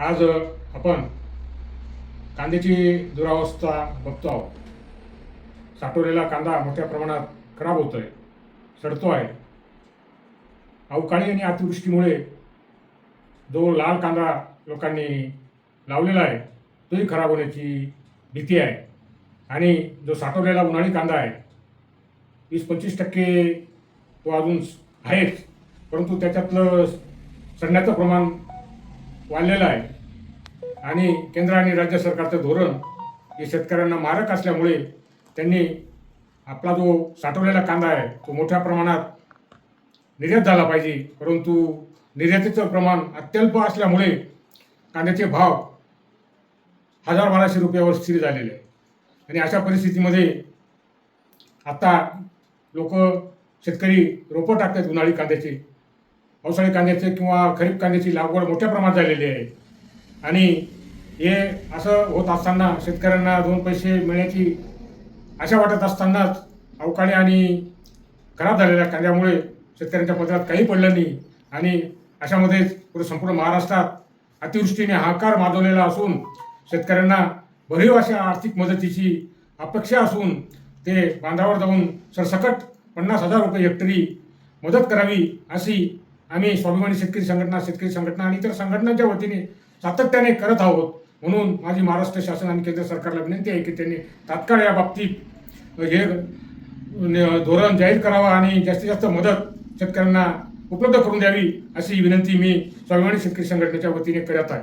आज आपण कांद्याची दुरावस्था बघतो आहोत. साठवलेला कांदा मोठ्या प्रमाणात खराब होतोय सडतो आहे अवकाळी आणि अतिवृष्टीमुळे जो लाल कांदा लोकांनी लावलेला आहे तोही खराब होण्याची भीती आहे. आणि जो साठवलेला उन्हाळी कांदा आहे वीस पंचवीस टक्के तो अजून आहेच. परंतु त्याच्यातलं सडण्याचं प्रमाण वाढलेलं आहे. आणि केंद्र आणि राज्य सरकारचं धोरण हे शेतकऱ्यांना मारक असल्यामुळे त्यांनी आपला जो साठवलेला कांदा आहे तो मोठ्या प्रमाणात निर्यात झाला पाहिजे. परंतु निर्यातीचं प्रमाण अत्यल्प असल्यामुळे कांद्याचे भाव हजार बाराशे रुपयावर स्थिर झालेले आहे. आणि अशा परिस्थितीमध्ये आता लोक शेतकरी रोपं टाकतात उन्हाळी कांद्याची. पावसाळी कांद्याचे किंवा खरीप कांद्याची लागवड मोठ्या प्रमाणात झालेली आहे. आणि हे असं होत असताना शेतकऱ्यांना दोन पैसे मिळण्याची आशा वाटत असतानाच अवकाळी आणि खराब झालेल्या कांद्यामुळे शेतकऱ्यांच्या पदरात काही पडलं नाही. आणि अशामध्येच पुढे संपूर्ण महाराष्ट्रात अतिवृष्टीने हाकार माजवलेला असून शेतकऱ्यांना भरीव अशा आर्थिक मदतीची अपेक्षा असून ते बांधावर जाऊन सरसकट पन्नास हजार रुपये हेक्टरी मदत करावी अशी आम्ही स्वाभिमानी शेतकरी संघटना शेतकरी संघटना आणि इतर संघटनांच्या वतीने सातत्याने करत आहोत. म्हणून माझी महाराष्ट्र शासन आणि केंद्र सरकारला विनंती आहे की त्यांनी तात्काळ या बाबतीत हे न- धोरण जाहीर करावं आणि जास्तीत जास्त मदत शेतकऱ्यांना उपलब्ध करून द्यावी अशी विनंती मी स्वाभिमानी शेतकरी संघटनेच्या वतीने करत आहे.